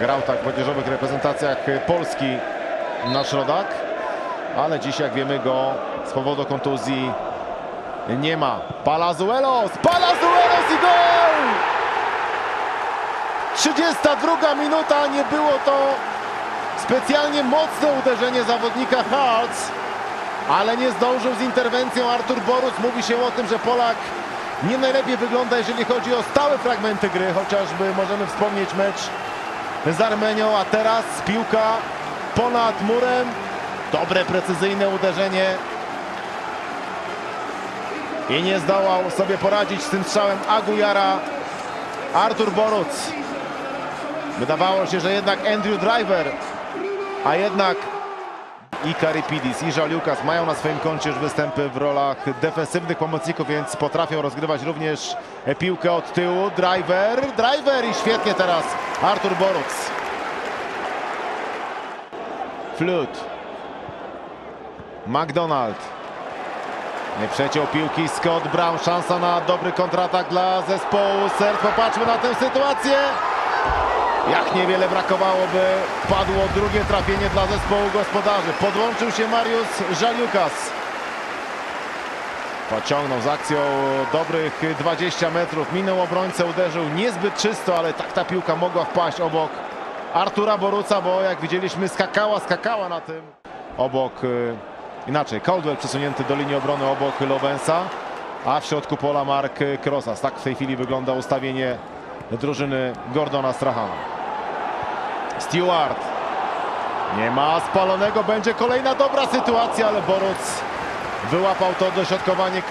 Grał tak w młodzieżowych reprezentacjach Polski nasz rodak, ale dziś jak wiemy go z powodu kontuzji nie ma. Palazuelos! Palazuelos i gol! 32 minuta, nie było to specjalnie mocne uderzenie zawodnika Hearts, ale nie zdążył z interwencją Artur Boruc. Mówi się o tym, że Polak nie najlepiej wygląda, jeżeli chodzi o stałe fragmenty gry, chociażby możemy wspomnieć mecz z Armenią, a teraz piłka ponad murem. Dobre, precyzyjne uderzenie. I nie zdołał sobie poradzić z tym strzałem Agujara. Artur Boruc. Wydawało się, że jednak Andrew Driver, a jednak i Karipidis, i Żaliukas mają na swoim koncie już występy w rolach defensywnych pomocników, więc potrafią rozgrywać również piłkę od tyłu. Driver, driver i świetnie teraz Artur Boruc. Flut. McDonald. Nie przeciął piłki Scott Brown. Szansa na dobry kontratak dla zespołu Serb. Popatrzmy na tę sytuację. Jak niewiele brakowało, by padło drugie trafienie dla zespołu gospodarzy. Podłączył się Mariusz Żaliukas. Pociągnął z akcją dobrych 20 metrów. Minął obrońcę, uderzył niezbyt czysto, ale tak ta piłka mogła wpaść obok Artura Boruca, bo jak widzieliśmy skakała, skakała na tym. Obok, y, inaczej, Caldwell przesunięty do linii obrony obok Lowensa, a w środku pola Mark Krosas. Tak w tej chwili wygląda ustawienie drużyny Gordona Strachana. Stewart. Nie ma spalonego, będzie kolejna dobra sytuacja, ale Boruc wyłapał to dośrodkowanie.